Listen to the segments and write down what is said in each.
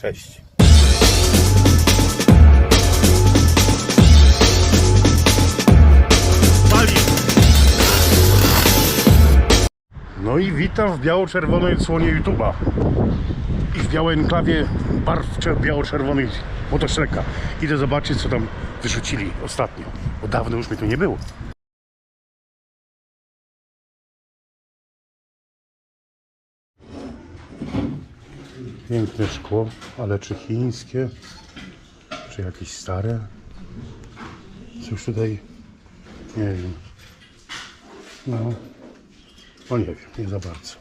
Cześć. No i witam w biało-czerwonej odsłonie YouTube'a. I w białej enklawie barw cze- biało-czerwonych motoszreka. Idę zobaczyć, co tam wyrzucili ostatnio, bo dawno już mnie tu nie było. Piękne szkło, ale czy chińskie, czy jakieś stare? Cóż tutaj, nie wiem. No, no nie wiem, nie za bardzo.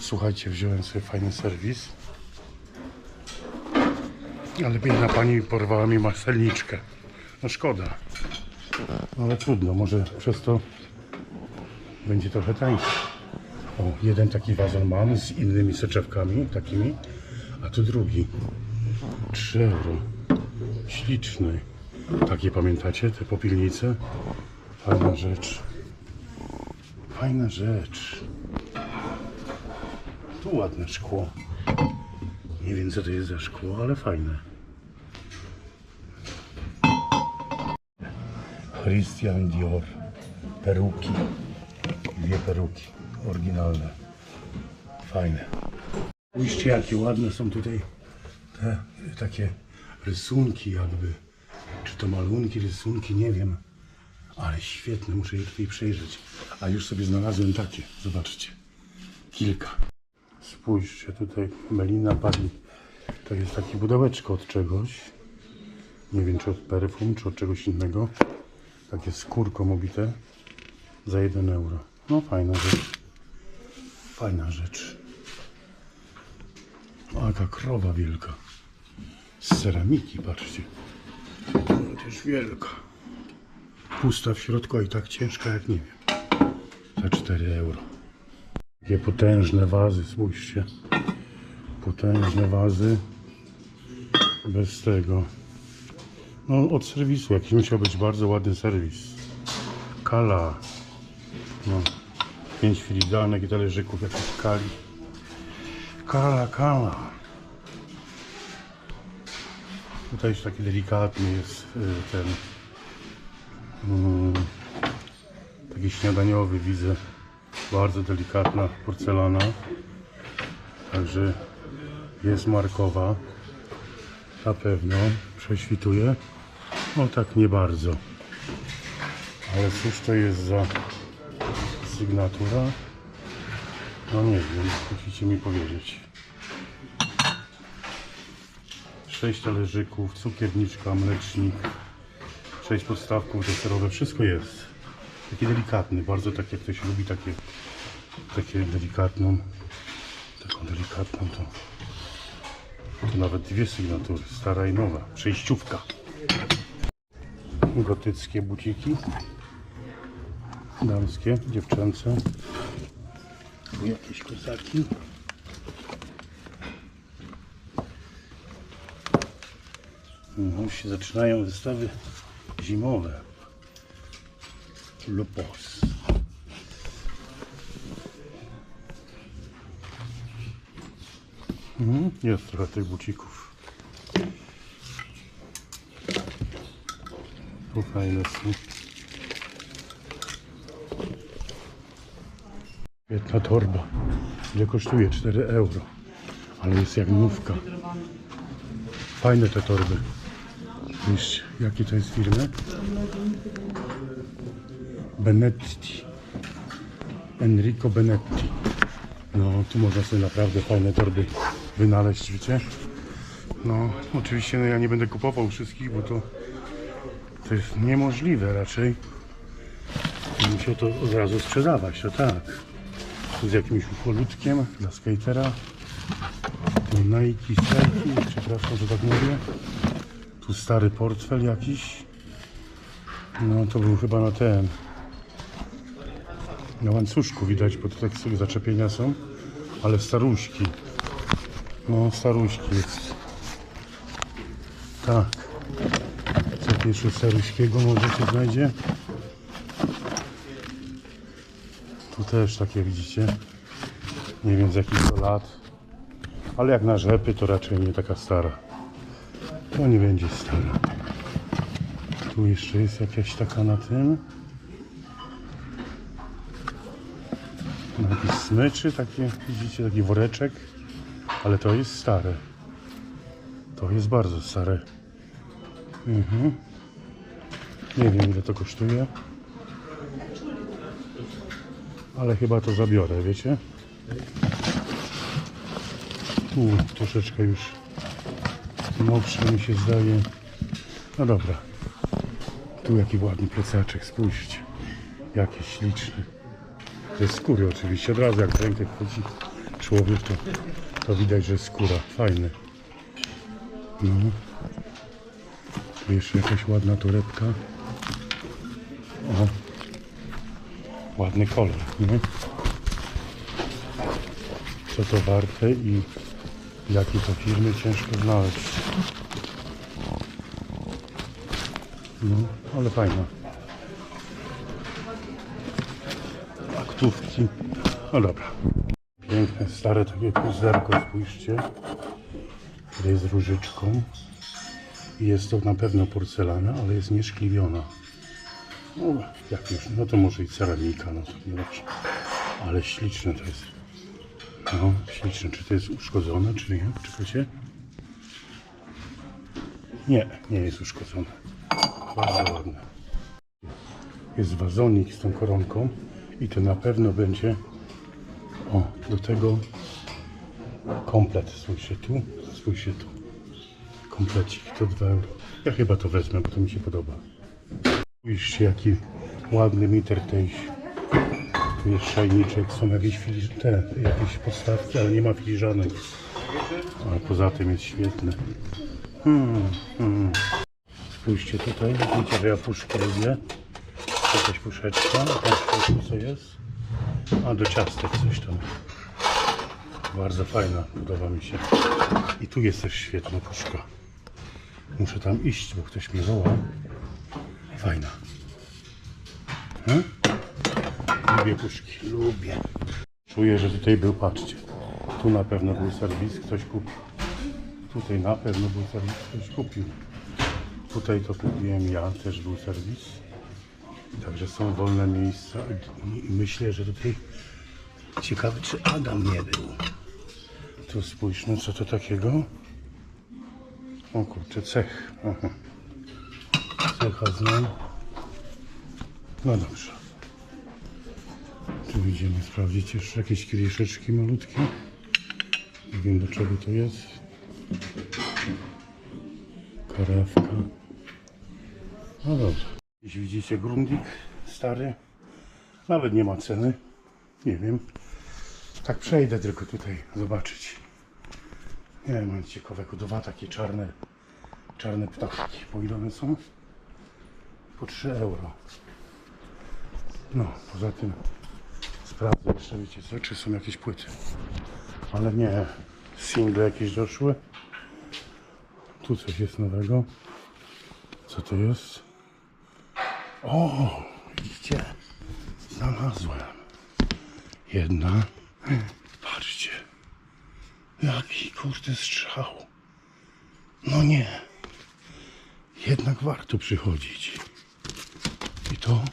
Słuchajcie, wziąłem sobie fajny serwis. Ale biedna pani porwała mi maselniczkę. No szkoda. No ale trudno, może przez to będzie trochę tańsze. O, jeden taki wazon mam z innymi soczewkami takimi, a tu drugi. 3 euro. Śliczny. Takie pamiętacie, te popilnice? Fajna rzecz. Fajna rzecz. Tu ładne szkło. Nie wiem co to jest za szkło, ale fajne. Christian Dior. Peruki. Dwie peruki. Oryginalne. Fajne. Spójrzcie jakie ładne są tutaj te takie rysunki jakby. Czy to malunki, rysunki, nie wiem. Ale świetne, muszę je tutaj przejrzeć. A już sobie znalazłem takie, zobaczcie. Kilka. Spójrzcie, tutaj melina pali. To jest takie pudełeczko od czegoś. Nie wiem, czy od perfum, czy od czegoś innego. Takie skórką obite. Za 1 euro. No fajna rzecz. Fajna rzecz. O, jaka krowa wielka. Z ceramiki, patrzcie. No, też wielka. Pusta w środku, a i tak ciężka jak nie wiem. Za 4 euro. Takie potężne wazy, spójrzcie. Potężne wazy. Bez tego. No od serwisu. Jakiś musiał być bardzo ładny serwis. Kala. No. Pięć filigranek i talerzyków jakichś kali. Kala, kala. Tutaj już taki delikatny jest y, ten mm, taki śniadaniowy widzę. Bardzo delikatna porcelana. Także jest markowa. Na pewno prześwituje. No tak nie bardzo. Ale cóż to jest za sygnatura? No nie wiem, musicie mi powiedzieć. Sześć talerzyków, cukierniczka, mlecznik, sześć podstawków deserowe, wszystko jest. Taki delikatny, bardzo tak jak ktoś lubi takie, takie delikatną, taką delikatną to, to nawet dwie sygnatury, stara i nowa, przejściówka. Gotyckie buciki, damskie, dziewczęce. Jakieś kozaki. No, się zaczynają wystawy zimowe. Lupos. Mhm, jest trochę tych bucików. Tu fajne są. Świetna torba. Ile kosztuje? 4 euro. Ale jest jak nówka. Fajne te torby. Wiesz, jakie to jest firmy? Benetti. Enrico Benetti. No, tu można sobie naprawdę fajne torby wynaleźć, wiecie? No, oczywiście no, ja nie będę kupował wszystkich, bo to, to jest niemożliwe raczej. Musiał to od razu sprzedawać, to tak. Z jakimś ufolutkiem dla skatera. Tu Nike, Strike, przepraszam, że tak mówię. Tu stary portfel jakiś. No to był chyba na ten. Na łańcuszku widać, bo tutaj sobie zaczepienia są. Ale staruśki. No staruśki jest. Tak. Co jeszcze staruśkiego może się znajdzie? Tu też takie widzicie. Nie wiem z jakich to lat. Ale jak na rzepy, to raczej nie taka stara. To nie będzie stara. Tu jeszcze jest jakaś taka na tym. Na jakiś smyczy, takie, widzicie, taki woreczek. Ale to jest stare. To jest bardzo stare. Mhm. Nie wiem ile to kosztuje. Ale chyba to zabiorę, wiecie? Tu troszeczkę już nowsze mi się zdaje. No dobra. Tu jaki ładny plecaczek, spójrzcie. Jaki śliczny. Jest skóry oczywiście. Od razu jak w rękę wchodzi człowiek, to, to widać, że skóra. Fajny. No. Tu jeszcze jakaś ładna torebka. Ładny kolor, nie? Co to warte i jakie to firmy ciężko znaleźć. No, ale fajna. Aktówki. No dobra. Piękne, stare takie puzderko, spójrzcie. Które jest różyczką. I jest to na pewno porcelana, ale jest nieszkliwiona. No, jak już, no to może i ceramika, no to nie dobrze. Ale śliczne to jest. No, śliczne. Czy to jest uszkodzone, czy nie? Czekajcie. Nie, nie jest uszkodzone. Bardzo ładne. Jest wazonik z tą koronką i to na pewno będzie o, do tego komplet. Spójrzcie tu, spójrzcie tu. Komplecik, to 2 euro. Ja chyba to wezmę, bo to mi się podoba. Spójrzcie jaki ładny meter tej. Tu są jakieś, filiż... te, jakieś podstawki, ale nie ma filiżanek. A poza tym jest świetne. Hmm, hmm. Spójrzcie tutaj, widzicie, że ja puszki lubię. Jakaś puszeczka, a tam co jest? A do ciastek coś tam. Bardzo fajna, podoba mi się. I tu jest też świetna puszka. Muszę tam iść, bo ktoś mnie woła. Fajna. Hmm? Lubię puszki, lubię. Czuję, że tutaj był, patrzcie. Tu na pewno był serwis, ktoś kupił. Tutaj na pewno był serwis, ktoś kupił. Tutaj to kupiłem ja, też był serwis. Także są wolne miejsca i myślę, że tutaj ciekawe, czy Adam nie był. Tu spójrzmy, co to takiego. O kurczę, cech. Aha. Cecha znam. No dobrze. Tu idziemy sprawdzić jeszcze jakieś kieliszeczki malutkie. Nie wiem do czego to jest. Karewka. No dobrze. Jeśli widzicie grundik stary, nawet nie ma ceny. Nie wiem. Tak przejdę tylko tutaj zobaczyć. Nie wiem, mam ciekawego. Dwa takie czarne, czarne ptaszki. Po ile one są? Po 3 euro. No, poza tym sprawdzę jeszcze, wiecie co, czy są jakieś płyty. Ale nie, single jakieś doszły. Tu coś jest nowego. Co to jest? O, widzicie? Znalazłem. Jedna. Patrzcie. Jaki kurde strzał. No nie. Jednak warto przychodzić. To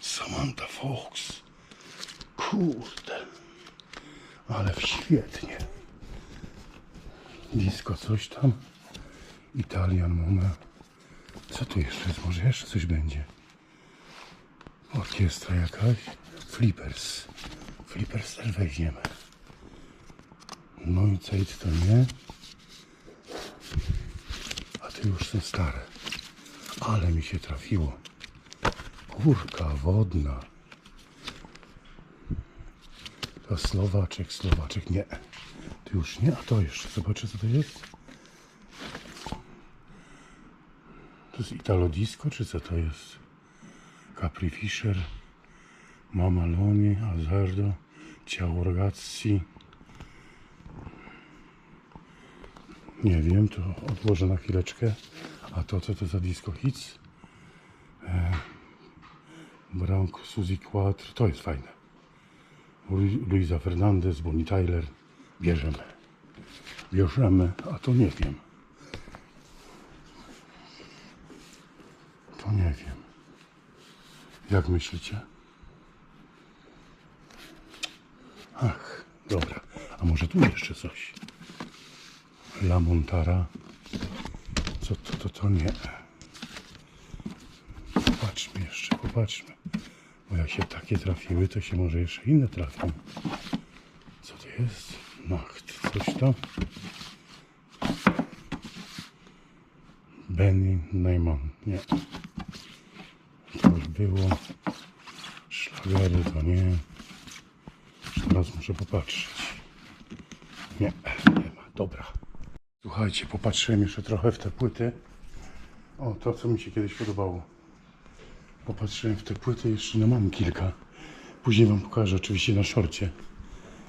Samantha Fox. Kurde. Ale świetnie. Disco coś tam. Italian moment. Co tu jeszcze jest? Może jeszcze coś będzie? Orkiestra jakaś? Flippers. Flippers też weźmiemy. No i Cejt to nie. A te już są stare. Ale mi się trafiło. Kurka wodna. To Słowaczek, Słowaczek. Nie. To już nie, a to jeszcze. Zobaczę co to jest. To jest Italo Disco, czy co to jest? Capri Fisher, Mamaloni, Azzardo, Ciao Ragazzi. Nie wiem, to odłożę na chwileczkę. A to co to za disco hits? E, Branco, Suzy Quattro, to jest fajne. Lu- Luisa Fernandez, Bonnie Tyler, bierzemy. bierzemy, a to nie wiem. To nie wiem. Jak myślicie? Ach, dobra. A może tu jeszcze coś? La Montara. Co to, to, to nie. Popatrzmy jeszcze, popatrzmy. Bo jak się takie trafiły, to się może jeszcze inne trafią. Co to jest? Nacht, coś tam. Benny Neyman. Nie. To już było. Szlagery to nie. Teraz muszę popatrzeć. Nie, nie ma. Dobra. Słuchajcie, popatrzyłem jeszcze trochę w te płyty. O, to co mi się kiedyś podobało. Popatrzyłem w te płyty, jeszcze no mam kilka. Później wam pokażę oczywiście na szorcie.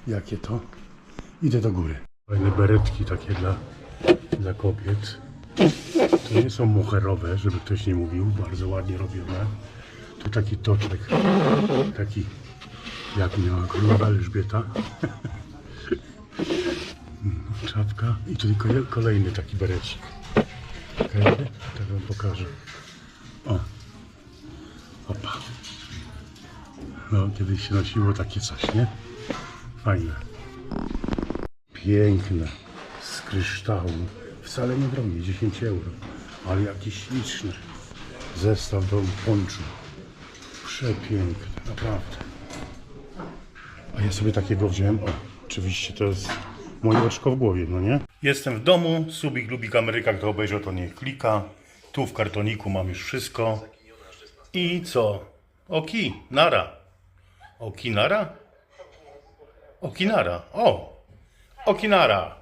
Jakie to. Idę do góry. Fajne beretki takie dla, dla kobiet. To nie są moherowe, żeby ktoś nie mówił. Bardzo ładnie robione. Tu taki toczek. Taki jak miała królowa Elżbieta. Czapka i tutaj kole- kolejny taki berecik. Okej, tak wam pokażę. No, kiedyś się nosiło takie coś, nie? Fajne. Piękne. Z kryształu. Wcale nie drogie, 10 euro. Ale jakie śliczne. Zestaw do ponczu. Przepiękne, naprawdę. A ja sobie takiego wziąłem. O, oczywiście to jest moje oczko w głowie, no nie? Jestem w domu. Subik Lubik Ameryka, kto obejrzał, to niech klika. Tu w kartoniku mam już wszystko. I co? Oki, nara. Okinara? Okinara. O! Okinara.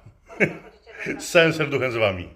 Z całym serduchem z wami.